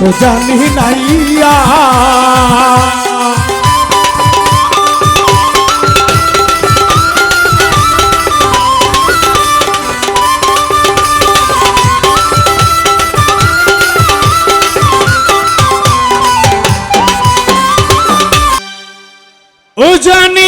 ও জানি নাইয়া ও জানি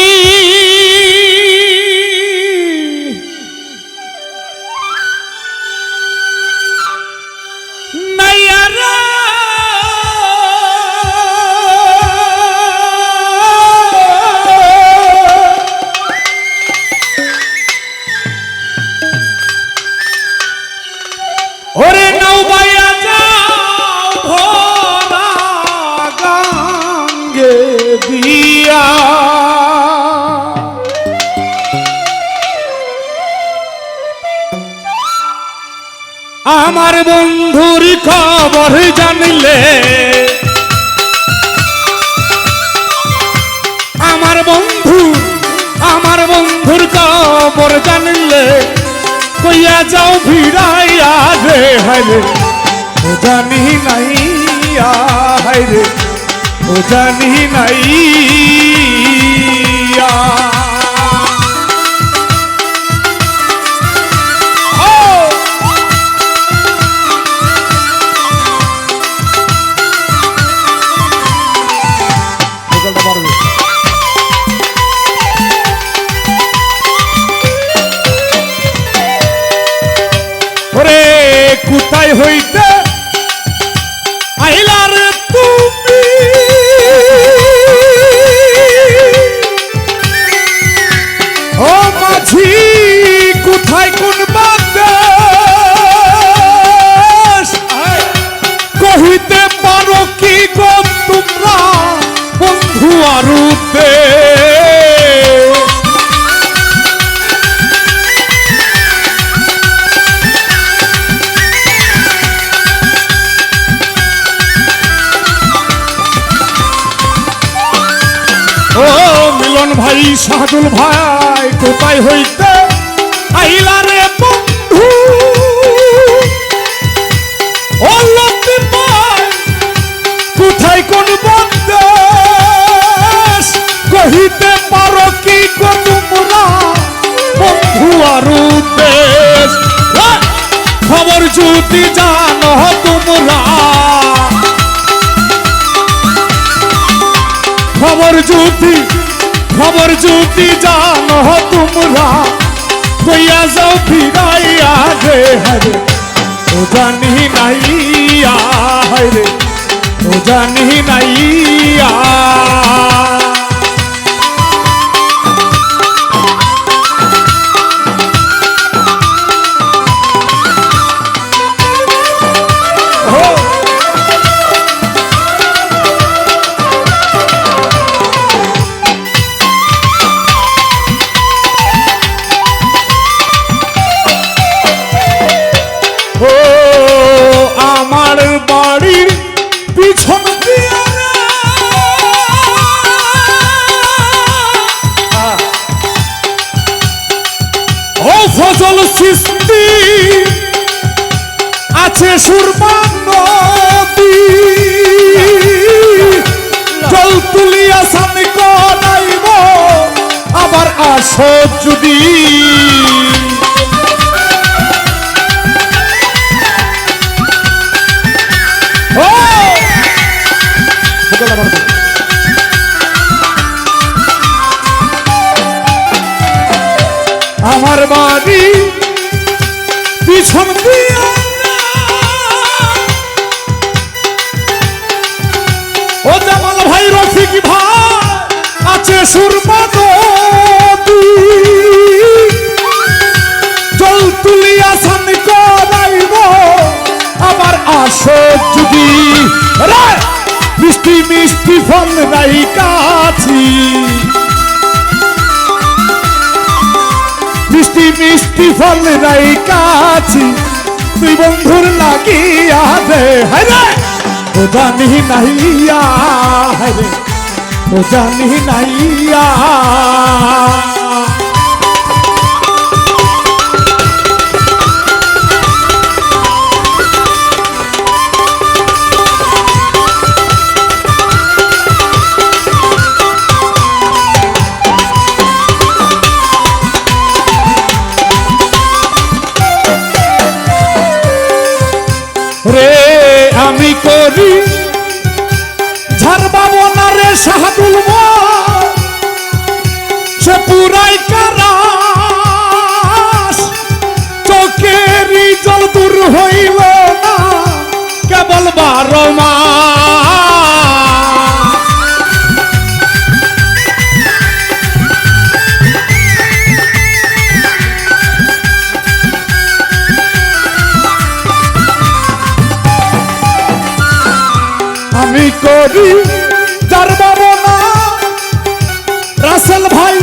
আমার বন্ধু, আমার বন্ধুর খবর জানলে কইয়া যাও ভিড়াইয়া রে হাইরে ও জানি নাই হাইরে ও জানি নাই হইতে আইলার তুমি। ও মাঝি, কোথায় কোন বাতাস কহিতে পারো কি গো তোমরা? বন্ধু আরুতে মিলন ভাই, কোথায় হইতে আইলা রে বন্ধু? কোথায় কোন কহিতে পারো কি তোমরা? বন্ধু আর খবর যদি জানো তোমরা। খবর যদি খবর যদি জানো তোমরা কইয়া যাও ফিরাইয়া রে হরে ও জানি নাইয়া হরে ও জানি নাইয়া আছে সুরমা নদী। জল তুলিয়া সান করাইব আবার আসো যদি। আমার বাড়ি পিছন দিয়া নদী জল তুলিয়া সান করাইব। আবার আসো মিষ্টি মিষ্টি ফল নাই কাছি। মিষ্টি মিষ্টি ফল নাই কাছি। তুই বন্ধুর লাগিয়া দে। হায় ও জানি নাইয়া ও জানি নাইয়া করি তার বাবনা রাসেল ভাই,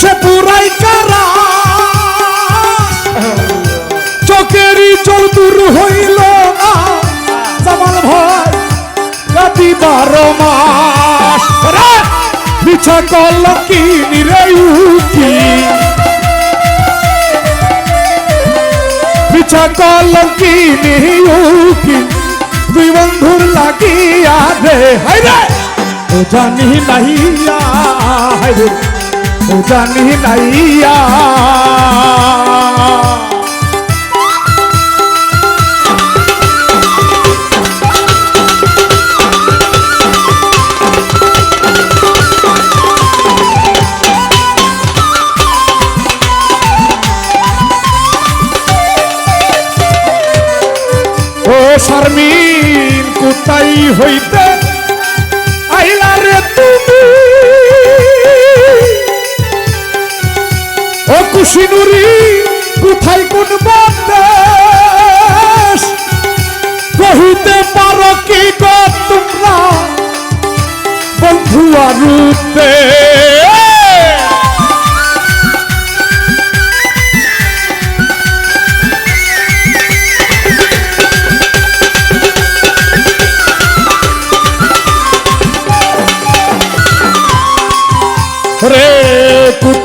সে পুরাই কারা। চোখেরই চোর দূর হইল না। জামাল ভাই গাদি বারো মাস। পিছা কল কি নিরে উকি পিছা কল কি নিউকি দুই বন্ধুর লাগিয়া রে হাইরে ও জানি নাইয়া হাইরে ও জানি নাইয়া। কোথায় হইতে আইলা রে তুমি। ও কুশিনুরি, কোথায় কোন বাতাস কহিতে পারো কি গো তোমরা, বন্ধু আরুতে?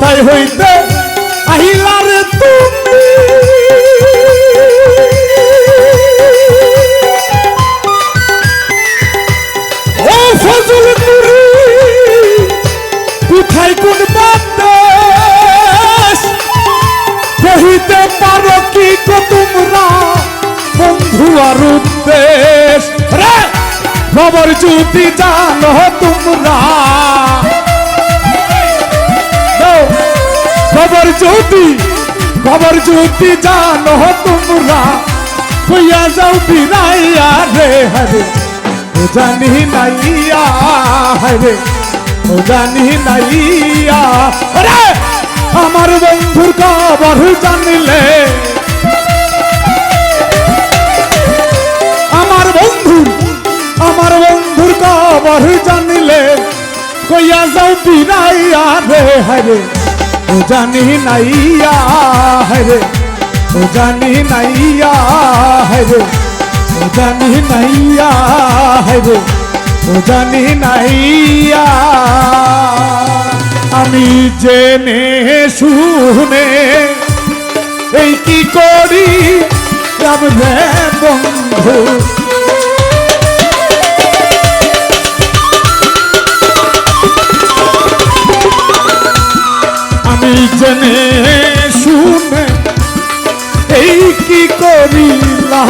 কোথায় হইতে আহিলা রে তুমি। ও কোথায় কোন কহিতে পারো কি তোমরা, বন্ধু আর উদ্দেশ খবর যদি জানো তোমরা। খবর যদি খবর যদি জানো তোমরা কইয়া যাও বিনাইয়া রে, হরে। ও জানি নাইয়া, হরে। ও জানি নাইয়া রে আমার বন্ধুর খবর জানিলে। আমার বন্ধুর আমার বন্ধুর খবর জানিলে। কইয়া যাও বিনাইয়া রে, হরে। ও জানি নাইয়া হরে ও জানি নাইয়া হরে ও জানি নাইয়া হরে ও জানি নাইয়া আমি জেনে শুনে এই কি করি? রামরে বন্ধু জেনে শুনে এই কি করিলা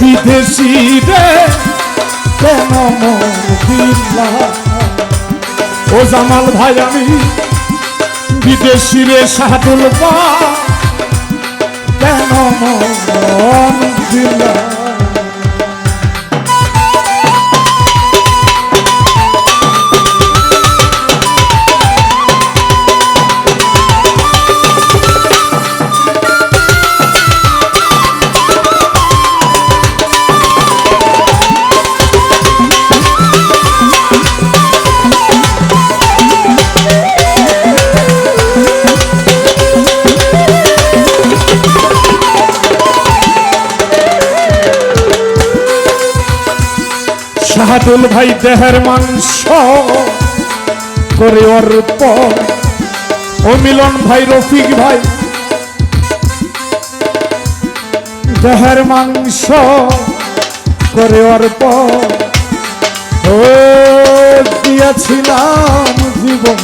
বিদেশি রে কেন দিলা ও জামাল ভাই, আমি বিদেশি রে সাদুল পা কেন মন দিলা শাহাদুল ভাই দেহের মাংস করে অর্প ও মিলন ভাই, রফিক ভাই, দেহের মাংস করে অর্প ও দিয়েছিলাম জীবন।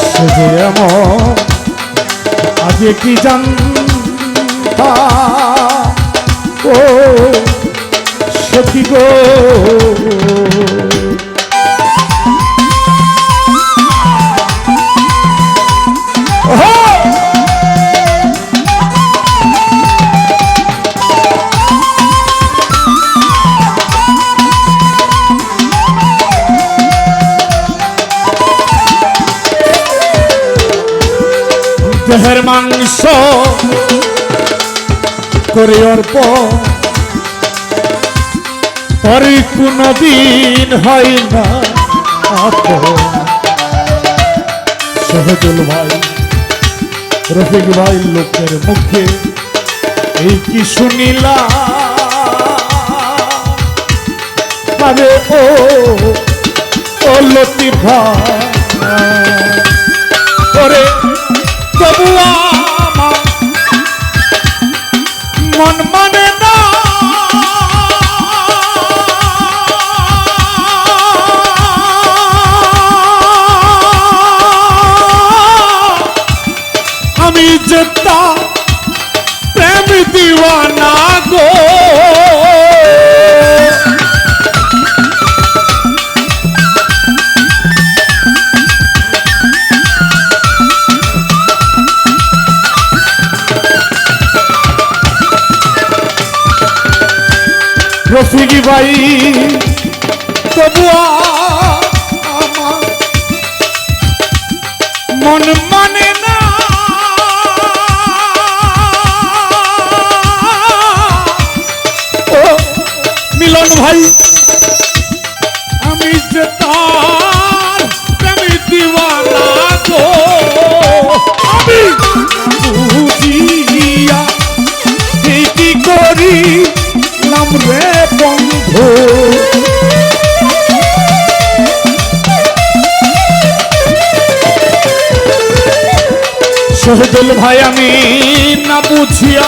সে আগে কি জানতা ও সখী গো। দেহের মাংস করে অর্প পরে কোনদিন হয় না সহজল ভাই, রফিক ভাই লোকের মুখে এই কি শুনিলা ও লতি ভাই ওরে তবু আমার মন মানে রফিকি ভাই তবুয়া মন মানে না। ও মিলন ভাই ভাই, আমি না বুঝিয়া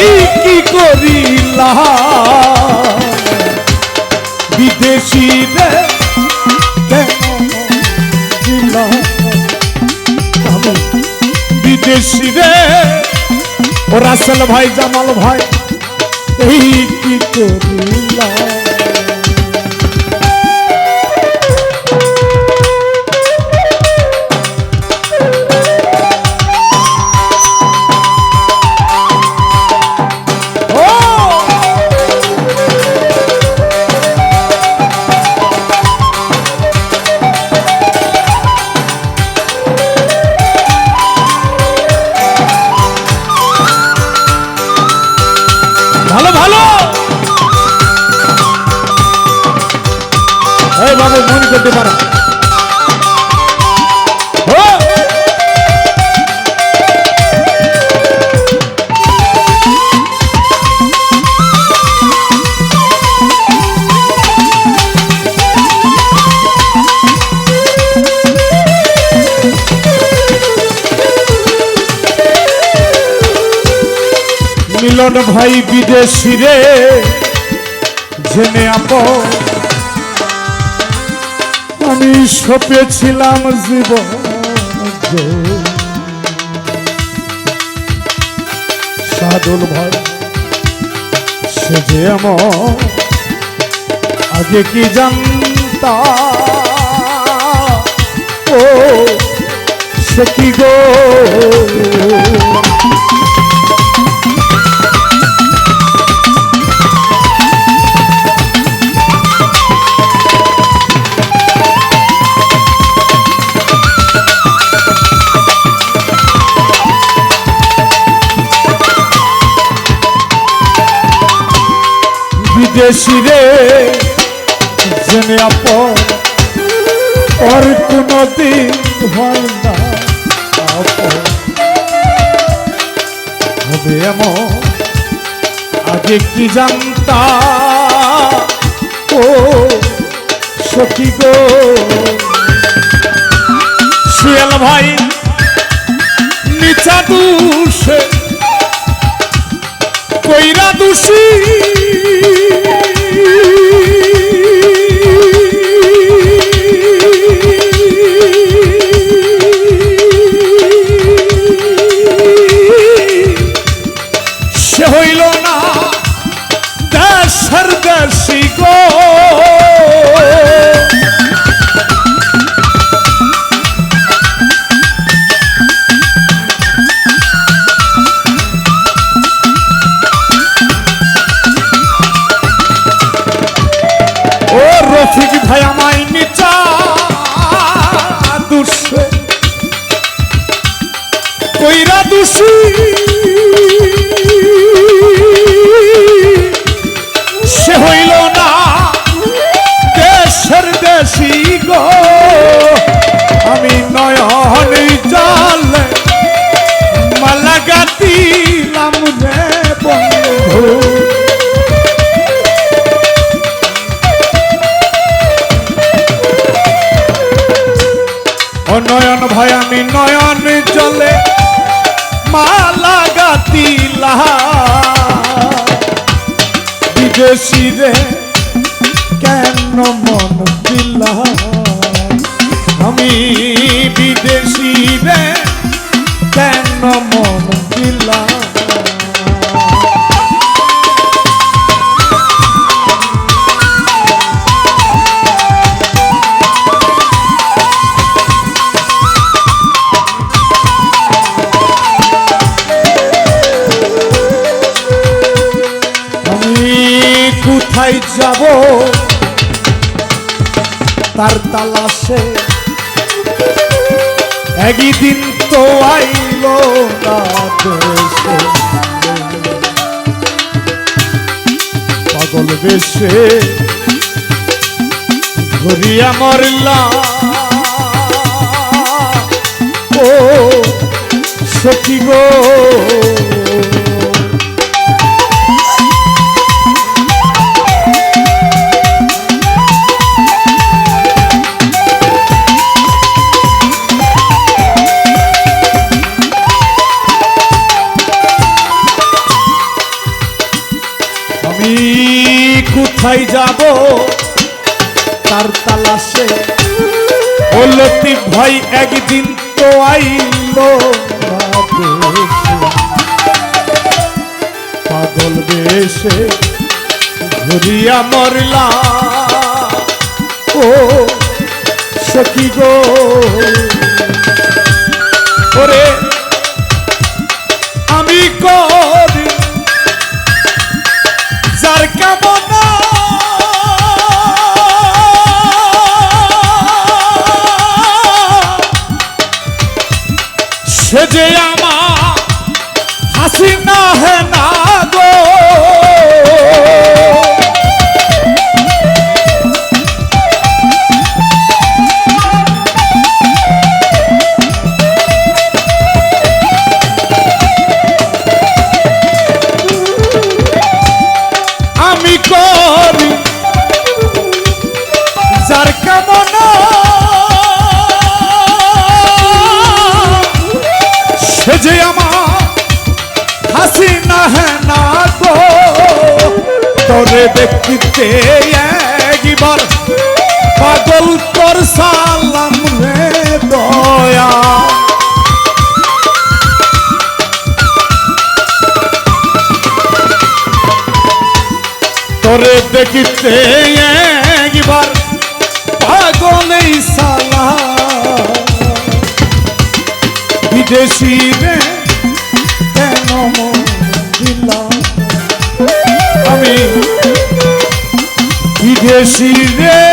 এই কি করিলা বিদেশি বিদেশি রে, ও রাসেল ভাই, জামাল ভাই, এই কি করিলা ভাই বিদেশি রে, জেনে আপ আমি সপেছিলাম জীবন সাদুল ভাই, সে যে আগে কি জানতা? ও, সে কি গো? বিদেশি রে, জেনে আপন। ওর কোনো দিন হয় না। হবে এমন, আগে কি জানতা ও, সখী গো। সুয়েল ভাই নিচা দুষে কইরা দোষী। যাব। তার তালাশে একদিন তো আইল না পাগল বেশে মরলা। ও সখী গো। একদিন তো আইল পাগল বেশে ঘুরিয়া মরলা। ও সখী গো? ওরে, আমি করি যার কামনা যে আমার হাসি না হে না গো। দেখতে একবার পাগল তোর সালাম রে দয়া। তোরে দেখিতে একবার পাগলেই সালা বিদেশি রে আমি বিদেশি রে